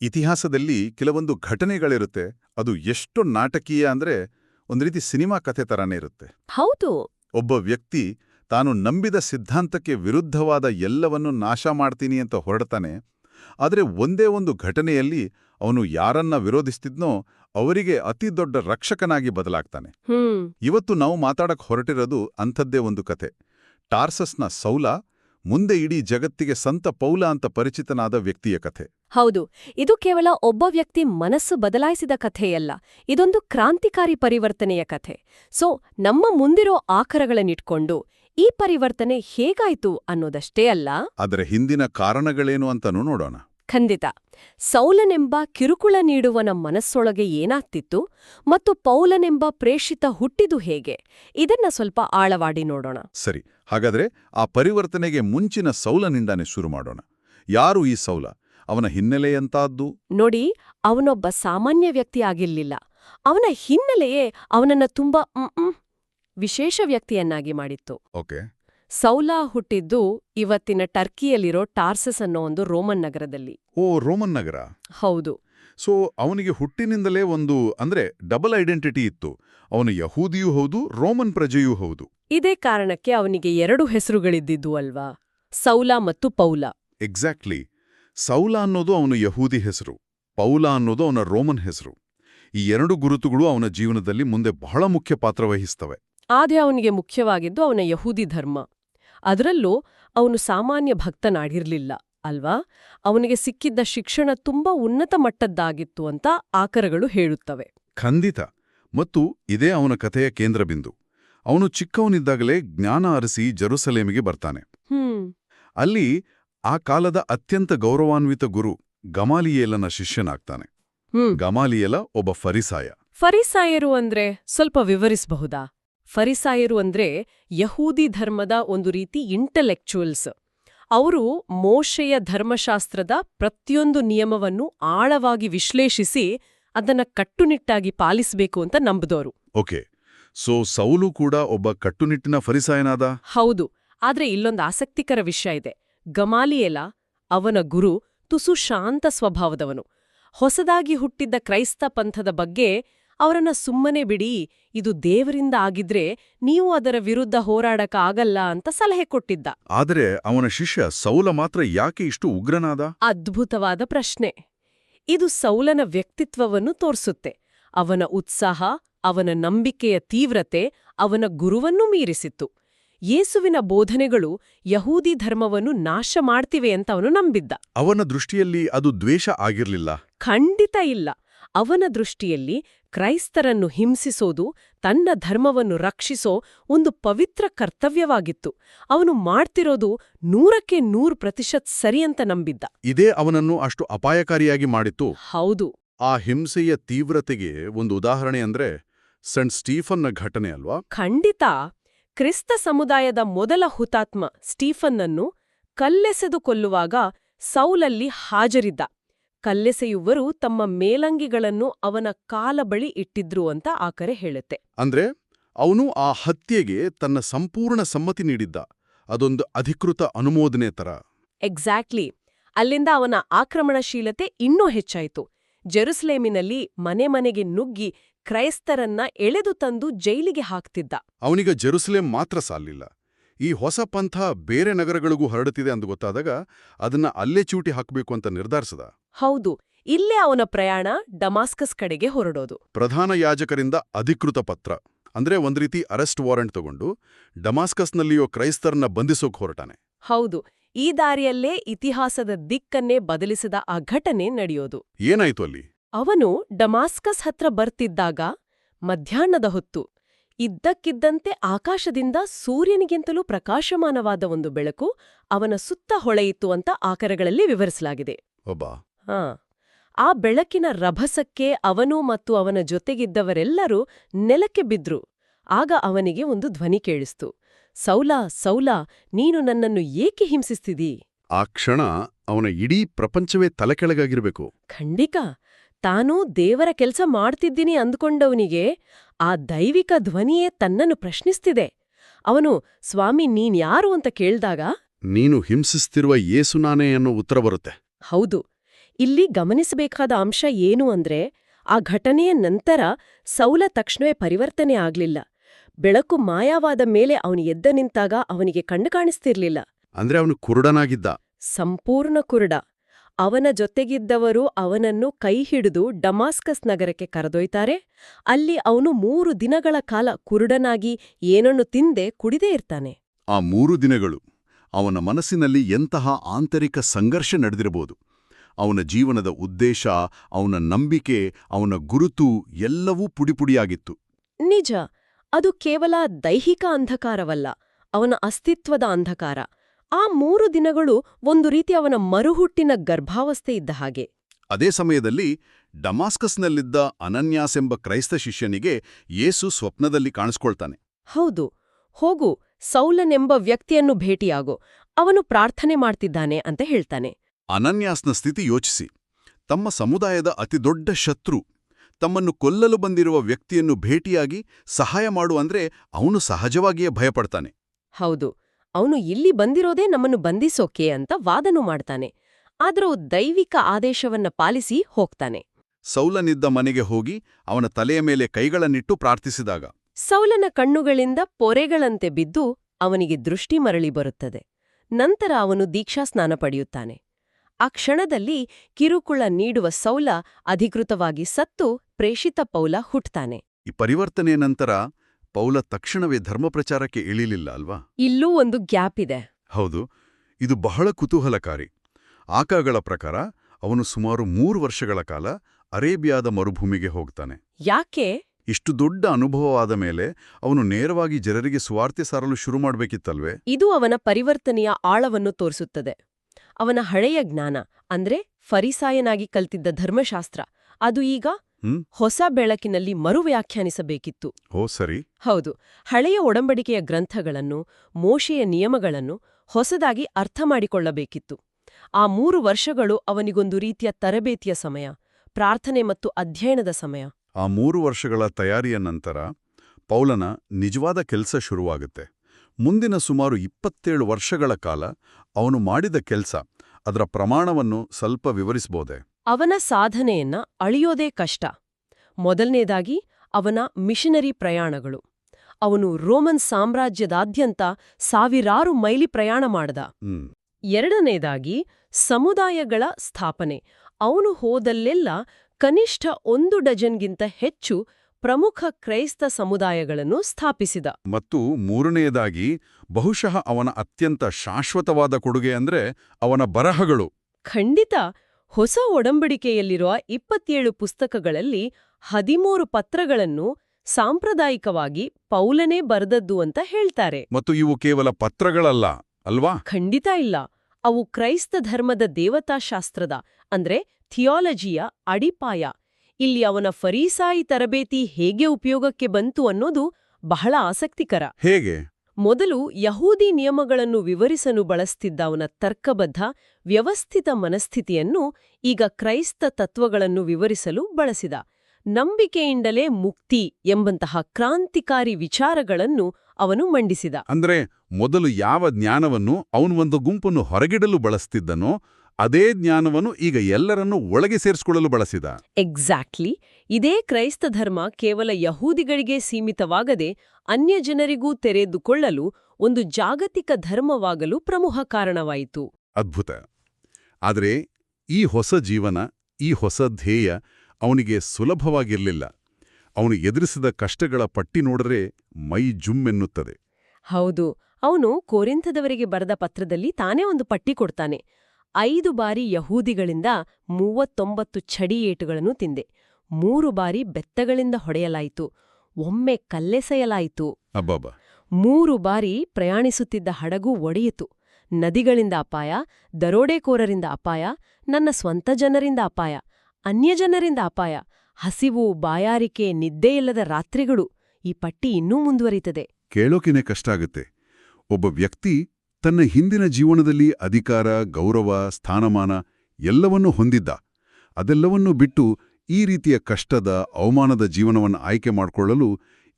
ಇತಿಹಾಸದಲ್ಲಿ ಕೆಲವೊಂದು ಘಟನೆಗಳಿರುತ್ತೆ. ಅದು ಎಷ್ಟು ನಾಟಕೀಯ ಅಂದ್ರೆ ಒಂದು ರೀತಿ ಸಿನಿಮಾ ಕಥೆ ತರಾನೇ ಇರುತ್ತೆ. ಹೌದು. ಒಬ್ಬ ವ್ಯಕ್ತಿ ತಾನು ನಂಬಿದ ಸಿದ್ಧಾಂತಕ್ಕೆ ವಿರುದ್ಧವಾದ ಎಲ್ಲವನ್ನು ನಾಶ ಮಾಡ್ತೀನಿ ಅಂತ ಹೊರಡ್ತಾನೆ. ಆದರೆ ಒಂದೇ ಒಂದು ಘಟನೆಯಲ್ಲಿ ಅವನು ಯಾರನ್ನ ವಿರೋಧಿಸ್ತಿದ್ನೋ ಅವರಿಗೆ ಅತಿ ದೊಡ್ಡ ರಕ್ಷಕನಾಗಿ ಬದಲಾಗ್ತಾನೆ. ಇವತ್ತು ನಾವು ಮಾತಾಡಕ್ ಹೊರಟಿರೋದು ಅಂಥದ್ದೇ ಒಂದು ಕಥೆ. ಟಾರ್ಸಸ್ನ ಸೌಲ ಮುಂದೆ ಇಡೀ ಜಗತ್ತಿಗೆ ಸಂತ ಪೌಲ ಅಂತ ಪರಿಚಿತನಾದ ವ್ಯಕ್ತಿಯ ಕಥೆ. ಹೌದು ಇದು ಕೇವಲ ಒಬ್ಬ ವ್ಯಕ್ತಿ ಮನಸ್ಸು ಬದಲಾಯಿಸಿದ ಕಥೆಯಲ್ಲ ಇದೊಂದು ಕ್ರಾಂತಿಕಾರಿ ಪರಿವರ್ತನೆಯ ಕಥೆ. ಸೊ ನಮ್ಮ ಮುಂದಿರೋ ಆಕರಗಳನ್ನಿಟ್ಕೊಂಡು ಈ ಪರಿವರ್ತನೆ ಹೇಗಾಯ್ತು ಅನ್ನೋದಷ್ಟೇ ಅಲ್ಲ ಅದರ ಹಿಂದಿನ ಕಾರಣಗಳೇನು ಅಂತನೂ ನೋಡೋಣ. ಖಂಡಿತ. ಸೌಲನೆಂಬ ಕಿರುಕುಳ ನೀಡುವನ ಮನಸ್ಸೊಳಗೆ ಏನಾಗ್ತಿತ್ತು ಮತ್ತು ಪೌಲನೆಂಬ ಪ್ರೇಷಿತ ಹುಟ್ಟಿದು ಹೇಗೆ ಇದನ್ನ ಸ್ವಲ್ಪ ಆಳವಾಡಿ ನೋಡೋಣ. ಸರಿ ಹಾಗಾದ್ರೆ ಆ ಪರಿವರ್ತನೆಗೆ ಮುಂಚಿನ ಸೌಲನಿಂದಾನೆ ಶುರು ಮಾಡೋಣ. ಯಾರು ಈ ಸೌಲ? ಅವನ ಹಿನ್ನೆಲೆಯಂತಾದ್ದು ನೋಡಿ ಅವನೊಬ್ಬ ಸಾಮಾನ್ಯ ವ್ಯಕ್ತಿ ಆಗಿರ್ಲಿಲ್ಲ. ಅವನ ಹಿನ್ನೆಲೆಯೇ ಅವನನ್ನ ತುಂಬಾ ವಿಶೇಷ ವ್ಯಕ್ತಿಯನ್ನಾಗಿ ಮಾಡಿತ್ತು. ಓಕೆ. ಸೌಲಾ ಹುಟ್ಟಿದ್ದು ಇವತ್ತಿನ ಟರ್ಕಿಯಲ್ಲಿರೋ ಟಾರ್ಸಸ್ ಅನ್ನೋ ಒಂದು ರೋಮನ್ ನಗರದಲ್ಲಿ. ಓ ರೋಮನ್ ನಗರ? ಹೌದು. ಸೊ ಅವನಿಗೆ ಹುಟ್ಟಿನಿಂದಲೇ ಒಂದು ಅಂದ್ರೆ ಡಬಲ್ ಐಡೆಂಟಿಟಿ ಇತ್ತು. ಅವನು ಯಹೂದಿಯೂ ಹೌದು ರೋಮನ್ ಪ್ರಜೆಯೂ ಹೌದು. ಇದೇ ಕಾರಣಕ್ಕೆ ಅವನಿಗೆ ಎರಡು ಹೆಸರುಗಳಿದ್ದಿದ್ದು ಅಲ್ವಾ? ಸೌಲಾ ಮತ್ತು ಪೌಲಾ. ಎಕ್ಸಾಕ್ಟ್ಲಿ. ಸೌಲ ಅನ್ನೋದು ಅವನ ಯಹೂದಿ ಹೆಸರು ಪೌಲ ಅನ್ನೋದು ಅವನ ರೋಮನ್ ಹೆಸರು. ಈ ಎರಡು ಗುರುತುಗಳು ಅವನ ಜೀವನದಲ್ಲಿ ಮುಂದೆ ಬಹಳ ಮುಖ್ಯ ಪಾತ್ರ ವಹಿಸ್ತವೆ. ಆದರೆ ಅವನಿಗೆ ಮುಖ್ಯವಾಗಿದ್ದು ಅವನ ಯಹೂದಿ ಧರ್ಮ. ಅದರಲ್ಲೂ ಅವನು ಸಾಮಾನ್ಯ ಭಕ್ತನಾಗಿರಲಿಲ್ಲ ಅಲ್ವಾ? ಅವನಿಗೆ ಸಿಕ್ಕಿದ್ದ ಶಿಕ್ಷಣ ತುಂಬಾ ಉನ್ನತ ಮಟ್ಟದ್ದಾಗಿತ್ತು ಅಂತ ಆಕರಗಳು ಹೇಳುತ್ತವೆ. ಖಂಡಿತ. ಮತ್ತು ಇದೇ ಅವನ ಕಥೆಯ ಕೇಂದ್ರಬಿಂದು ಅವನು ಚಿಕ್ಕವನಿದ್ದಾಗಲೇ ಜ್ಞಾನ ಅರಸಿ ಜರುಸಲೇಮಿಗೆ ಬರ್ತಾನೆ. ಅಲ್ಲಿ ಆ ಕಾಲದ ಅತ್ಯಂತ ಗೌರವಾನ್ವಿತ ಗುರು ಗಮಾಲಿಯೇಲನ ಶಿಷ್ಯನಾಗ್ತಾನೆ. ಹ್ಮ್. ಗಮಾಲಿಯೇಲ ಒಬ್ಬ ಫರಿಸಾಯ. ಫರಿಸಾಯರು ಅಂದ್ರೆ ಸ್ವಲ್ಪ ವಿವರಿಸಬಹುದಾ? ಫರಿಸಾಯರು ಅಂದ್ರೆ ಯಹೂದಿ ಧರ್ಮದ ಒಂದು ರೀತಿ ಇಂಟಲೆಕ್ಚುಯಲ್ಸ್ ಅವರು ಮೋಶೆಯ ಧರ್ಮಶಾಸ್ತ್ರದ ಪ್ರತಿಯೊಂದು ನಿಯಮವನ್ನು ಆಳವಾಗಿ ವಿಶ್ಲೇಷಿಸಿ ಅದನ್ನ ಕಟ್ಟುನಿಟ್ಟಾಗಿ ಪಾಲಿಸಬೇಕು ಅಂತ ನಂಬಿದವರು ಓಕೆ. ಸೊ ಸೌಲು ಕೂಡ ಒಬ್ಬ ಕಟ್ಟುನಿಟ್ಟಿನ ಫರಿಸಾಯನಾದ? ಹೌದು. ಆದ್ರೆ ಇಲ್ಲೊಂದು ಆಸಕ್ತಿಕರ ವಿಷಯ ಇದೆ. ಗಮಾಲಿಯೇಲ ಅವನ ಗುರು ತುಸು ಶಾಂತ ಸ್ವಭಾವದವನು. ಹೊಸದಾಗಿ ಹುಟ್ಟಿದ್ದ ಕ್ರೈಸ್ತ ಪಂಥದ ಬಗ್ಗೆ ಅವರನ್ನ ಸುಮ್ಮನೆ ಬಿಡಿ ಇದು ದೇವರಿಂದ ಆಗಿದ್ರೆ ನೀವು ಅದರ ವಿರುದ್ಧ ಹೋರಾಡಕ ಆಗಲ್ಲ ಅಂತ ಸಲಹೆ ಕೊಟ್ಟಿದ್ದ. ಆದರೆ ಅವನ ಶಿಷ್ಯ ಸೌಲ ಮಾತ್ರ ಯಾಕೆ ಇಷ್ಟು ಉಗ್ರನಾದ? ಅದ್ಭುತವಾದ ಪ್ರಶ್ನೆ. ಇದು ಸೌಲನ ವ್ಯಕ್ತಿತ್ವವನ್ನು ತೋರಿಸುತ್ತೆ. ಅವನ ಉತ್ಸಾಹ ಅವನ ನಂಬಿಕೆಯ ತೀವ್ರತೆ ಅವನ ಗುರುವನ್ನು ಮೀರಿಸಿತ್ತು. ಯೇಸುವಿನ ಬೋಧನೆಗಳು ಯಹೂದಿ ಧರ್ಮವನ್ನು ನಾಶ ಮಾಡ್ತಿವೆ ಅಂತ ಅವನು ನಂಬಿದ್ದ. ಅವನ ದೃಷ್ಟಿಯಲ್ಲಿ ಅದು ದ್ವೇಷ ಆಗಿರಲಿಲ್ಲ. ಖಂಡಿತ ಇಲ್ಲ. ಅವನ ದೃಷ್ಟಿಯಲ್ಲಿ ಕ್ರೈಸ್ತರನ್ನು ಹಿಂಸಿಸೋದು ತನ್ನ ಧರ್ಮವನ್ನು ರಕ್ಷಿಸೋ ಒಂದು ಪವಿತ್ರ ಕರ್ತವ್ಯವಾಗಿತ್ತು. ಅವನು ಮಾಡ್ತಿರೋದು ನೂರಕ್ಕೆ ನೂರು ಪ್ರತಿಶತ್ ಸರಿ ಅಂತ ನಂಬಿದ್ದ. ಇದೇ ಅವನನ್ನು ಅಷ್ಟು ಅಪಾಯಕಾರಿಯಾಗಿ ಮಾಡಿತ್ತು. ಹೌದು. ಆ ಹಿಂಸೆಯ ತೀವ್ರತೆಗೆ ಒಂದು ಉದಾಹರಣೆ ಅಂದ್ರೆ ಸೆಂಟ್ ಸ್ಟೀಫನ್ನ ಘಟನೆ ಅಲ್ವಾ? ಖಂಡಿತ. ಕ್ರಿಸ್ತ ಸಮುದಾಯದ ಮೊದಲ ಹುತಾತ್ಮ ಸ್ಟೀಫನ್ನನ್ನು ಕಲ್ಲೆಸೆದು ಕೊಲ್ಲುವಾಗ ಸೌಲಲ್ಲಿ ಹಾಜರಿದ್ದ. ಕಲ್ಲೆಸೆಯುವರು ತಮ್ಮ ಮೇಲಂಗಿಗಳನ್ನು ಅವನ ಕಾಲ ಬಳಿ ಇಟ್ಟಿದ್ರು ಅಂತ ಆಕರೆ ಹೇಳುತ್ತೆ. ಅಂದ್ರೆ ಅವನು ಆ ಹತ್ಯೆಗೆ ತನ್ನ ಸಂಪೂರ್ಣ ಸಮ್ಮತಿ ನೀಡಿದ್ದ. ಅದೊಂದು ಅಧಿಕೃತ ಅನುಮೋದನೆ ತರ. ಎಕ್ಸಾಕ್ಟ್ಲಿ ಅಲ್ಲಿಂದ ಅವನ ಆಕ್ರಮಣಶೀಲತೆ ಇನ್ನೂ ಹೆಚ್ಚಾಯಿತು. ಜೆರುಸಲೇಮಿನಲ್ಲಿ ಮನೆ ಮನೆಗೆ ನುಗ್ಗಿ ಕ್ರೈಸ್ತರನ್ನ ಎಳೆದು ತಂದು ಜೈಲಿಗೆ ಹಾಕ್ತಿದ್ದ. ಅವನಿಗ ಜೆರುಸಲೇಂ ಮಾತ್ರ ಸಾಲಿಲ್ಲ. ಈ ಹೊಸ ಪಂಥ ಬೇರೆ ನಗರಗಳಿಗೂ ಹರಡುತ್ತಿದೆ ಅಂದು ಗೊತ್ತಾದಾಗ ಅದನ್ನ ಅಲ್ಲೇ ಚೂಟಿ ಹಾಕಬೇಕು ಅಂತ ನಿರ್ಧರಿಸದ. ಹೌದು ಇಲ್ಲೇ ಅವನ ಪ್ರಯಾಣ ಡಮಾಸ್ಕಸ್ ಕಡೆಗೆ ಹೊರಡೋದು. ಪ್ರಧಾನ ಯಾಜಕರಿಂದ ಅಧಿಕೃತ ಪತ್ರ ಅಂದ್ರೆ ಒಂದ್ ರೀತಿ ಅರೆಸ್ಟ್ ವಾರೆಂಟ್ ತಗೊಂಡು ಡಮಾಸ್ಕಸ್ನಲ್ಲಿಯೋ ಕ್ರೈಸ್ತರನ್ನ ಬಂಧಿಸೋಕ್ ಹೊರಟಾನೆ. ಹೌದು ಈ ದಾರಿಯಲ್ಲೇ ಇತಿಹಾಸದ ದಿಕ್ಕನ್ನೇ ಬದಲಿಸಿದ ಆ ಘಟನೆ ನಡೆಯೋದು. ಏನಾಯ್ತು ಅಲ್ಲಿ? ಅವನು ಡಮಾಸ್ಕಸ್ ಹತ್ರ ಬರ್ತಿದ್ದಾಗ ಮಧ್ಯಾಹ್ನದ ಹೊತ್ತು ಇದ್ದಕ್ಕಿದ್ದಂತೆ ಆಕಾಶದಿಂದ ಸೂರ್ಯನಿಗಿಂತಲೂ ಪ್ರಕಾಶಮಾನವಾದ ಒಂದು ಬೆಳಕು ಅವನ ಸುತ್ತ ಹೊಳೆಯಿತು ಅಂತ ಆಕರಗಳಲ್ಲಿ ವಿವರಿಸಲಾಗಿದೆ. ಒಬ್ಬ. ಹಾ. ಆ ಬೆಳಕಿನ ರಭಸಕ್ಕೆ ಅವನು ಮತ್ತು ಅವನ ಜೊತೆಗಿದ್ದವರೆಲ್ಲರೂ ನೆಲಕ್ಕೆ ಬಿದ್ರು. ಆಗ ಅವನಿಗೆ ಒಂದು ಧ್ವನಿ ಕೇಳಿಸ್ತು. ಸೌಲಾ ಸೌಲಾ ನೀನು ನನ್ನನ್ನು ಏಕೆ ಹಿಂಸಿಸ್ತಿದೀ? ಆ ಕ್ಷಣ ಅವನ ಇಡೀ ಪ್ರಪಂಚವೇ ತಲೆಕೆಳಗಾಗಿರ್ಬೇಕು ಖಂಡಿಕ ತಾನೂ ದೇವರ ಕೆಲಸ ಮಾಡ್ತಿದ್ದೀನಿ ಅಂದುಕೊಂಡವನಿಗೆ ಆ ದೈವಿಕ ಧ್ವನಿಯೇ ತನ್ನನ್ನು ಪ್ರಶ್ನಿಸ್ತಿದೆ. ಅವನು ಸ್ವಾಮಿ ನೀನ್ಯಾರು ಅಂತ ಕೇಳ್ದಾಗ? ನೀನು ಹಿಂಸಿಸ್ತಿರುವ ಯೇಸು ನಾನೇ ಅನ್ನೋ ಉತ್ತರ ಬರುತ್ತೆ. ಹೌದು. ಇಲ್ಲಿ ಗಮನಿಸಬೇಕಾದ ಅಂಶ ಏನು ಅಂದ್ರೆ ಆ ಘಟನೆಯ ನಂತರ ಸೌಲ ತಕ್ಷಣವೇ ಪರಿವರ್ತನೆ ಆಗ್ಲಿಲ್ಲ. ಬೆಳಕು ಮಾಯವಾದ ಮೇಲೆ ಅವನು ಎದ್ದ ನಿಂತಾಗ ಅವನಿಗೆ ಕಣ್ಣು ಕಾಣಿಸ್ತಿರ್ಲಿಲ್ಲ. ಅಂದ್ರೆ ಅವನು ಕುರುಡನಾಗಿದ್ದ. ಸಂಪೂರ್ಣ ಕುರುಡ. ಅವನ ಜೊತೆಗಿದ್ದವರು ಅವನನ್ನು ಕೈ ಹಿಡಿದು ಡಮಾಸ್ಕಸ್ ನಗರಕ್ಕೆ ಕರೆದೊಯ್ತಾರೆ. ಅಲ್ಲಿ ಅವನು ಮೂರು ದಿನಗಳ ಕಾಲ ಕುರುಡನಾಗಿ ಏನನ್ನು ತಿಂದೆ ಕುಡಿದೇ ಇರ್ತಾನೆ. ಆ ಮೂರು ದಿನಗಳು ಅವನ ಮನಸ್ಸಿನಲ್ಲಿ ಎಂತಹ ಆಂತರಿಕ ಸಂಘರ್ಷ ನಡೆದಿರಬಹುದು. ಅವನ ಜೀವನದ ಉದ್ದೇಶ ಅವನ ನಂಬಿಕೆ ಅವನ ಗುರುತು ಎಲ್ಲವೂ ಪುಡಿಪುಡಿಯಾಗಿತ್ತು. ನಿಜ ಅದು ಕೇವಲ ದೈಹಿಕ ಅಂಧಕಾರವಲ್ಲ ಅವನ ಅಸ್ತಿತ್ವದ ಅಂಧಕಾರ. ಆ ಮೂರು ದಿನಗಳು ಒಂದು ರೀತಿ ಅವನ ಮರುಹುಟ್ಟಿನ ಗರ್ಭಾವಸ್ಥೆ ಇದ್ದ ಹಾಗೆ. ಅದೇ ಸಮಯದಲ್ಲಿ ಡಮಾಸ್ಕಸ್ನಲ್ಲಿದ್ದ ಅನನ್ಯಾಸೆಂಬ ಕ್ರೈಸ್ತ ಶಿಷ್ಯನಿಗೆ ಯೇಸು ಸ್ವಪ್ನದಲ್ಲಿ ಕಾಣಿಸ್ಕೊಳ್ತಾನೆ. ಹೌದು ಹೋಗು ಸೌಲನೆಂಬ ವ್ಯಕ್ತಿಯನ್ನು ಭೇಟಿಯಾಗೋ ಅವನು ಪ್ರಾರ್ಥನೆ ಮಾಡ್ತಿದ್ದಾನೆ ಅಂತ ಹೇಳ್ತಾನೆ. ಅನನ್ಯಾಸ್ನ ಸ್ಥಿತಿ ಯೋಚಿಸಿ. ತಮ್ಮ ಸಮುದಾಯದ ಅತಿದೊಡ್ಡ ಶತ್ರು ತಮ್ಮನ್ನು ಕೊಲ್ಲಲು ಬಂದಿರುವ ವ್ಯಕ್ತಿಯನ್ನು ಭೇಟಿಯಾಗಿ ಸಹಾಯ ಮಾಡು ಅಂದ್ರೆ ಅವನು ಸಹಜವಾಗಿಯೇ ಭಯಪಡ್ತಾನೆ. ಹೌದು ಅವನು ಇಲ್ಲಿ ಬಂದಿರೋದೇ ನಮ್ಮನ್ನು ಬಂಧಿಸೋಕೆ ಅಂತ ವಾದನು ಮಾಡ್ತಾನೆ. ಆದರೂ ದೈವಿಕ ಆದೇಶವನ್ನ ಪಾಲಿಸಿ ಹೋಗ್ತಾನೆ. ಸೌಲನಿದ್ದ ಮನೆಗೆ ಹೋಗಿ ಅವನ ತಲೆಯ ಮೇಲೆ ಕೈಗಳನ್ನಿಟ್ಟು ಪ್ರಾರ್ಥಿಸಿದಾಗ. ಸೌಲನ ಕಣ್ಣುಗಳಿಂದ ಪೊರೆಗಳಂತೆ ಬಿದ್ದು ಅವನಿಗೆ ದೃಷ್ಟಿ ಮರಳಿ ಬರುತ್ತದೆ. ನಂತರ ಅವನು ದೀಕ್ಷಾಸ್ನಾನ ಪಡೆಯುತ್ತಾನೆ. ಆ ಕ್ಷಣದಲ್ಲಿ ಕಿರುಕುಳ ನೀಡುವ ಸೌಲ ಅಧಿಕೃತವಾಗಿ ಸತ್ತು ಪ್ರೇಷಿತ ಪೌಲ ಹುಟ್ತಾನೆ. ಈ ಪರಿವರ್ತನೆಯ ನಂತರ ಪೌಲ ತಕ್ಷಣವೇ ಧರ್ಮಪ್ರಚಾರಕ್ಕೆ ಇಳಿಲಿಲ್ಲ ಅಲ್ವಾ? ಇಲ್ಲೂ ಒಂದು ಗ್ಯಾಪ್ ಇದೆ. ಹೌದು. ಇದು ಬಹಳ ಕುತೂಹಲಕಾರಿ. ಆಕಗಳ ಪ್ರಕಾರ ಅವನು ಸುಮಾರು ಮೂರು ವರ್ಷಗಳ ಕಾಲ ಅರೇಬಿಯಾದ ಮರುಭೂಮಿಗೆ ಹೋಗ್ತಾನೆ. ಯಾಕೆ? ಇಷ್ಟು ದೊಡ್ಡ ಅನುಭವವಾದ ಮೇಲೆ ಅವನು ನೇರವಾಗಿ ಜನರಿಗೆ ಸುವಾರ್ತೆ ಸಾರಲು ಶುರು ಮಾಡಬೇಕಿತ್ತಲ್ವೇ? ಇದು ಅವನ ಪರಿವರ್ತನೆಯ ಆಳವನ್ನು ತೋರಿಸುತ್ತದೆ. ಅವನ ಹಳೆಯ ಜ್ಞಾನ ಅಂದ್ರೆ ಫರಿಸಾಯನಾಗಿ ಕಲ್ತಿದ್ದ ಧರ್ಮಶಾಸ್ತ್ರ ಅದು ಈಗ? ಹೊಸ ಬೆಳಕಿನಲ್ಲಿ ಮರುವ್ಯಾಖ್ಯಾನಿಸಬೇಕಿತ್ತು ಓ ಸರಿ. ಹೌದು. ಹಳೆಯ ಒಡಂಬಡಿಕೆಯ ಗ್ರಂಥಗಳನ್ನು ಮೋಶೆಯ ನಿಯಮಗಳನ್ನು ಹೊಸದಾಗಿ ಅರ್ಥ ಮಾಡಿಕೊಳ್ಳಬೇಕಿತ್ತು. ಆ ಮೂರು ವರ್ಷಗಳು ಅವನಿಗೊಂದು ರೀತಿಯ ತರಬೇತಿಯ ಸಮಯ ಪ್ರಾರ್ಥನೆ ಮತ್ತು ಅಧ್ಯಯನದ ಸಮಯ. ಆ ಮೂರು ವರ್ಷಗಳ ತಯಾರಿಯ ನಂತರ ಪೌಲನ ನಿಜವಾದ ಕೆಲಸ ಶುರುವಾಗುತ್ತೆ. ಮುಂದಿನ ಸುಮಾರು ಇಪ್ಪತ್ತೇಳು ವರ್ಷಗಳ ಕಾಲ ಅವನು ಮಾಡಿದ ಕೆಲಸ ಅದರ ಪ್ರಮಾಣವನ್ನು ಸ್ವಲ್ಪ ವಿವರಿಸ್ಬೋದೆ? ಅವನ ಸಾಧನೆಯನ್ನ ಅಳಿಯೋದೇ ಕಷ್ಟ. ಮೊದಲನೇದಾಗಿ ಅವನ ಮಿಷನರಿ ಪ್ರಯಾಣಗಳು. ಅವನು ರೋಮನ್ ಸಾಮ್ರಾಜ್ಯದಾದ್ಯಂತ ಸಾವಿರಾರು ಮೈಲಿ ಪ್ರಯಾಣ ಮಾಡ್ದ. ಎರಡನೇದಾಗಿ ಸಮುದಾಯಗಳ ಸ್ಥಾಪನೆ. ಅವನು ಹೋದಲ್ಲೆಲ್ಲ ಕನಿಷ್ಠ ಒಂದು ಡಜನ್ಗಿಂತ ಹೆಚ್ಚು ಪ್ರಮುಖ ಕ್ರೈಸ್ತ ಸಮುದಾಯಗಳನ್ನು ಸ್ಥಾಪಿಸಿದ. ಮತ್ತು ಮೂರನೆಯದಾಗಿ ಬಹುಶಃ ಅವನ ಅತ್ಯಂತ ಶಾಶ್ವತವಾದ ಕೊಡುಗೆ ಅಂದ್ರೆ ಅವನ ಬರಹಗಳು. ಖಂಡಿತ. ಹೊಸ ಒಡಂಬಡಿಕೆಯಲ್ಲಿರುವ ಇಪ್ಪತ್ತೇಳು ಪುಸ್ತಕಗಳಲ್ಲಿ ಹದಿಮೂರು ಪತ್ರಗಳನ್ನು ಸಾಂಪ್ರದಾಯಿಕವಾಗಿ ಪೌಲನೇ ಬರೆದದ್ದು ಅಂತ ಹೇಳ್ತಾರೆ. ಮತ್ತು ಇವು ಕೇವಲ ಪತ್ರಗಳಲ್ಲ ಅಲ್ವಾ? ಖಂಡಿತ ಇಲ್ಲ. ಅವು ಕ್ರೈಸ್ತ ಧರ್ಮದ ದೇವತಾಶಾಸ್ತ್ರದ ಅಂದ್ರೆ ಥಿಯಾಲಜಿಯ ಅಡಿಪಾಯ. ಇಲ್ಲಿ ಅವನ ಫರೀಸಾಯಿ ತರಬೇತಿ ಹೇಗೆ ಉಪಯೋಗಕ್ಕೆ ಬಂತು ಅನ್ನೋದು ಬಹಳ ಆಸಕ್ತಿಕರ. ಹೇಗೆ? ಮೊದಲು ಯಹೂದಿ ನಿಯಮಗಳನ್ನು ವಿವರಿಸಲು ಬಳಸ್ತಿದ್ದ ಅವನ ತರ್ಕಬದ್ಧ ವ್ಯವಸ್ಥಿತ ಮನಸ್ಥಿತಿಯನ್ನು ಈಗ ಕ್ರೈಸ್ತ ತತ್ವಗಳನ್ನು ವಿವರಿಸಲು ಬಳಸಿದ. ನಂಬಿಕೆಯಿಂದಲೇ ಮುಕ್ತಿ ಎಂಬಂತಹ ಕ್ರಾಂತಿಕಾರಿ ವಿಚಾರಗಳನ್ನು ಅವನು ಮಂಡಿಸಿದ. ಅಂದ್ರೆ ಮೊದಲು ಯಾವ ಜ್ಞಾನವನ್ನು ಅವನು ಒಂದು ಗುಂಪನ್ನು ಹೊರಗಿಡಲು ಬಳಸ್ತಿದ್ದನೋ ಅದೇ ಜ್ಞಾನವನ್ನು ಈಗ ಎಲ್ಲರನ್ನೂ ಒಳಗೆ ಸೇರಿಸಿಕೊಳ್ಳಲು ಬಳಸಿದ. ಎಕ್ಸಾಕ್ಟ್ಲಿ ಇದೇ ಕ್ರೈಸ್ತ ಧರ್ಮ ಕೇವಲ ಯಹೂದಿಗಳಿಗೆ ಸೀಮಿತವಾಗದೆ ಅನ್ಯ ಜನರಿಗೂ ತೆರೆದುಕೊಳ್ಳಲು ಒಂದು ಜಾಗತಿಕ ಧರ್ಮವಾಗಲು ಪ್ರಮುಖ ಕಾರಣವಾಯಿತು. ಅದ್ಭುತ. ಆದರೆ ಈ ಹೊಸ ಜೀವನ ಈ ಹೊಸ ಧ್ಯೇಯ ಅವನಿಗೆ ಸುಲಭವಾಗಿರಲಿಲ್ಲ. ಅವನು ಎದುರಿಸಿದ ಕಷ್ಟಗಳ ಪಟ್ಟಿ ನೋಡರೆ ಮೈ ಜುಮ್ಮೆನ್ನುತ್ತದೆ ಹೌದು ಅವನು ಕೋರಿಂಥದವರಿಗೆ ಬರೆದ ಪತ್ರದಲ್ಲಿ ತಾನೇ ಒಂದು ಪಟ್ಟಿ ಕೊಡ್ತಾನೆ. ಐದು ಬಾರಿ ಯಹೂದಿಗಳಿಂದ ಮೂವತ್ತೊಂಬತ್ತು ಛಡಿ ಏಟುಗಳನ್ನು ತಿಂದೆ. ಮೂರು ಬಾರಿ ಬೆತ್ತಗಳಿಂದ ಹೊಡೆಯಲಾಯಿತು ಒಮ್ಮೆ ಕಲ್ಲೆಸೆಯಲಾಯಿತು. ಅಬ್ಬಾಬ ಮೂರು ಬಾರಿ ಪ್ರಯಾಣಿಸುತ್ತಿದ್ದ ಹಡಗು ಒಡೆಯಿತು. ನದಿಗಳಿಂದ ಅಪಾಯ ದರೋಡೆಕೋರರಿಂದ ಅಪಾಯ ನನ್ನ ಸ್ವಂತ ಜನರಿಂದ ಅಪಾಯ ಅನ್ಯಜನರಿಂದ ಅಪಾಯ ಹಸಿವು ಬಾಯಾರಿಕೆ ನಿದ್ದೆಯಿಲ್ಲದ ರಾತ್ರಿಗಳು ಈ ಪಟ್ಟಿ ಇನ್ನೂ ಮುಂದುವರಿತದೆ ಕೇಳೋಕಿನೇ ಕಷ್ಟ ಆಗುತ್ತೆ. ಒಬ್ಬ ವ್ಯಕ್ತಿ ತನ್ನ ಹಿಂದಿನ ಜೀವನದಲ್ಲಿ ಅಧಿಕಾರ ಗೌರವ ಸ್ಥಾನಮಾನ ಎಲ್ಲವನ್ನೂ ಹೊಂದಿದ್ದ. ಅದೆಲ್ಲವನ್ನೂ ಬಿಟ್ಟು ಈ ರೀತಿಯ ಕಷ್ಟದ ಅವಮಾನದ ಜೀವನವನ್ನು ಆಯ್ಕೆ ಮಾಡಿಕೊಳ್ಳಲು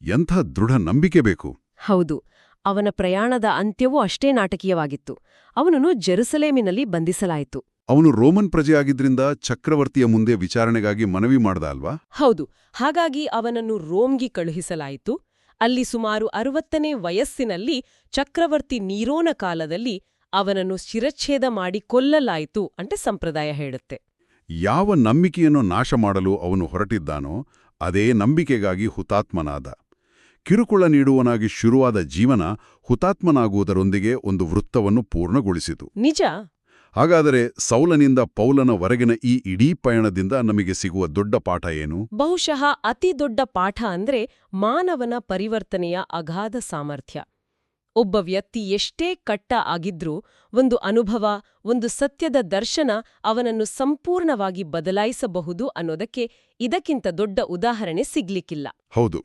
ಎಂಥ ದೃಢ ನಂಬಿಕೆ ಬೇಕು? ಹೌದು. ಅವನ ಪ್ರಯಾಣದ ಅಂತ್ಯವೂ ಅಷ್ಟೇ ನಾಟಕೀಯವಾಗಿತ್ತು. ಅವನನ್ನು ಜೆರುಸಲೇಮಿನಲ್ಲಿ ಬಂಧಿಸಲಾಯಿತು. ಅವನು ರೋಮನ್ ಪ್ರಜೆಯಾಗಿದ್ರಿಂದ ಚಕ್ರವರ್ತಿಯ ಮುಂದೆ ವಿಚಾರಣೆಗಾಗಿ ಮನವಿ ಮಾಡ್ದ ಅಲ್ವಾ? ಹೌದು. ಹಾಗಾಗಿ ಅವನನ್ನು ರೋಮ್ಗೆ ಕಳುಹಿಸಲಾಯಿತು. ಅಲ್ಲಿ ಸುಮಾರು ಅರವತ್ತನೇ ವಯಸ್ಸಿನಲ್ಲಿ ಚಕ್ರವರ್ತಿ ನೀರೋನ ಕಾಲದಲ್ಲಿ ಅವನನ್ನು ಶಿರಚ್ಛೇದ ಮಾಡಿ ಕೊಲ್ಲಲಾಯಿತು ಅಂತ ಸಂಪ್ರದಾಯ ಹೇಳುತ್ತೆ. ಯಾವ ನಂಬಿಕೆಯನ್ನು ನಾಶ ಮಾಡಲು ಅವನು ಹೊರಟಿದ್ದಾನೋ ಅದೇ ನಂಬಿಕೆಗಾಗಿ ಹುತಾತ್ಮನಾದ. ಕಿರುಕುಳ ನೀಡುವನಾಗಿ ಶುರುವಾದ ಜೀವನ ಹುತಾತ್ಮನಾಗುವುದರೊಂದಿಗೆ ಒಂದು ವೃತ್ತವನ್ನು ಪೂರ್ಣಗೊಳಿಸಿತು. ನಿಜ? ಹಾಗಾದರೆ ಸೌಲನಿಂದ ಪೌಲನವರೆಗಿನ ಈ ಇಡೀ ಪಯಣದಿಂದ ನಮಗೆ ಸಿಗುವ ದೊಡ್ಡ ಪಾಠ ಏನು? ಬಹುಶಃ ಅತಿ ದೊಡ್ಡ ಪಾಠ ಅಂದ್ರೆ ಮಾನವನ ಪರಿವರ್ತನೆಯ ಅಗಾಧ ಸಾಮರ್ಥ್ಯ. ಒಬ್ಬ ವ್ಯಕ್ತಿ ಎಷ್ಟೇ ಕಟ್ಟ ಆಗಿದ್ರೂ ಒಂದು ಅನುಭವ ಒಂದು ಸತ್ಯದ ದರ್ಶನ ಅವನನ್ನು ಸಂಪೂರ್ಣವಾಗಿ ಬದಲಾಯಿಸಬಹುದು ಅನ್ನೋದಕ್ಕೆ ಇದಕ್ಕಿಂತ ದೊಡ್ಡ ಉದಾಹರಣೆ ಸಿಗ್ಲಿಕ್ಕಿಲ್ಲ. ಹೌದು.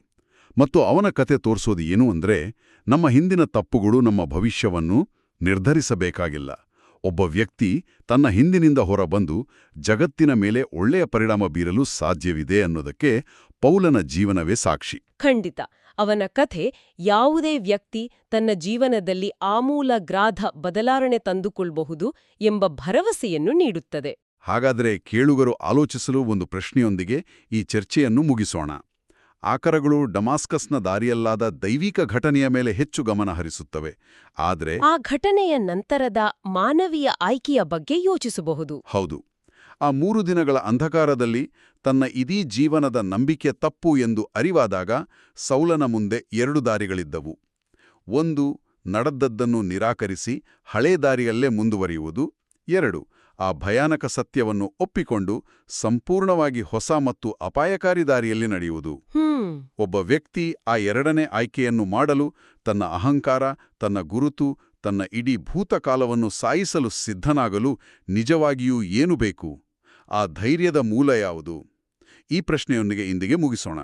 ಮತ್ತು ಅವನ ಕತೆ ತೋರಿಸೋದು ಏನು ಅಂದ್ರೆ ನಮ್ಮ ಹಿಂದಿನ ತಪ್ಪುಗಳು ನಮ್ಮ ಭವಿಷ್ಯವನ್ನು ನಿರ್ಧರಿಸಬೇಕಾಗಿಲ್ಲ. ಒಬ್ಬ ವ್ಯಕ್ತಿ ತನ್ನ ಹಿಂದಿನಿಂದ ಹೊರಬಂದು ಜಗತ್ತಿನ ಮೇಲೆ ಒಳ್ಳೆಯ ಪರಿಣಾಮ ಬೀರಲು ಸಾಧ್ಯವಿದೆ ಅನ್ನೋದಕ್ಕೆ ಪೌಲನ ಜೀವನವೇ ಸಾಕ್ಷಿ. ಖಂಡಿತ. ಅವನ ಕಥೆ ಯಾವುದೇ ವ್ಯಕ್ತಿ ತನ್ನ ಜೀವನದಲ್ಲಿ ಆಮೂಲ ಗ್ರಾಧ ಬದಲಾವಣೆ ತಂದುಕೊಳ್ಬಹುದು ಎಂಬ ಭರವಸೆಯನ್ನು ನೀಡುತ್ತದೆ. ಹಾಗಾದರೆ ಕೇಳುಗರು ಆಲೋಚಿಸಲು ಒಂದು ಪ್ರಶ್ನೆಯೊಂದಿಗೆ ಈ ಚರ್ಚೆಯನ್ನು ಮುಗಿಸೋಣ. ಆಕರಗಳು ಡಮಾಸ್ಕಸ್ನ ದಾರಿಯಲ್ಲಾದ ದೈವಿಕ ಘಟನೆಯ ಮೇಲೆ ಹೆಚ್ಚು ಗಮನ ಹರಿಸುತ್ತವೆ. ಆದರೆ ಆ ಘಟನೆಯ ನಂತರದ ಮಾನವೀಯ ಆಯ್ಕೆಯ ಬಗ್ಗೆ ಯೋಚಿಸಬಹುದು. ಹೌದು. ಆ ಮೂರು ದಿನಗಳ ಅಂಧಕಾರದಲ್ಲಿ ತನ್ನ ಇಡೀ ಜೀವನದ ನಂಬಿಕೆ ತಪ್ಪು ಎಂದು ಅರಿವಾದಾಗ ಸೌಲನ ಮುಂದೆ ಎರಡು ದಾರಿಗಳಿದ್ದವು. ಒಂದು ನಡೆದದ್ದನ್ನು ನಿರಾಕರಿಸಿ ಹಳೇ ದಾರಿಯಲ್ಲೇ ಮುಂದುವರಿಯುವುದು. ಎರಡು ಆ ಭಯಾನಕ ಸತ್ಯವನ್ನು ಒಪ್ಪಿಕೊಂಡು ಸಂಪೂರ್ಣವಾಗಿ ಹೊಸ ಮತ್ತು ಅಪಾಯಕಾರಿ ದಾರಿಯಲ್ಲಿ ನಡೆಯುವುದು. ಒಬ್ಬ ವ್ಯಕ್ತಿ ಆ ಎರಡನೇ ಆಯ್ಕೆಯನ್ನು ಮಾಡಲು ತನ್ನ ಅಹಂಕಾರ ತನ್ನ ಗುರುತು ತನ್ನ ಇಡೀ ಭೂತಕಾಲವನ್ನು ಸಾಯಿಸಲು ಸಿದ್ಧನಾಗಲು ನಿಜವಾಗಿಯೂ ಏನು ಬೇಕು? ಆ ಧೈರ್ಯದ ಮೂಲ ಯಾವುದು? ಈ ಪ್ರಶ್ನೆಯೊಂದಿಗೆ ಇಂದಿಗೆ ಮುಗಿಸೋಣ.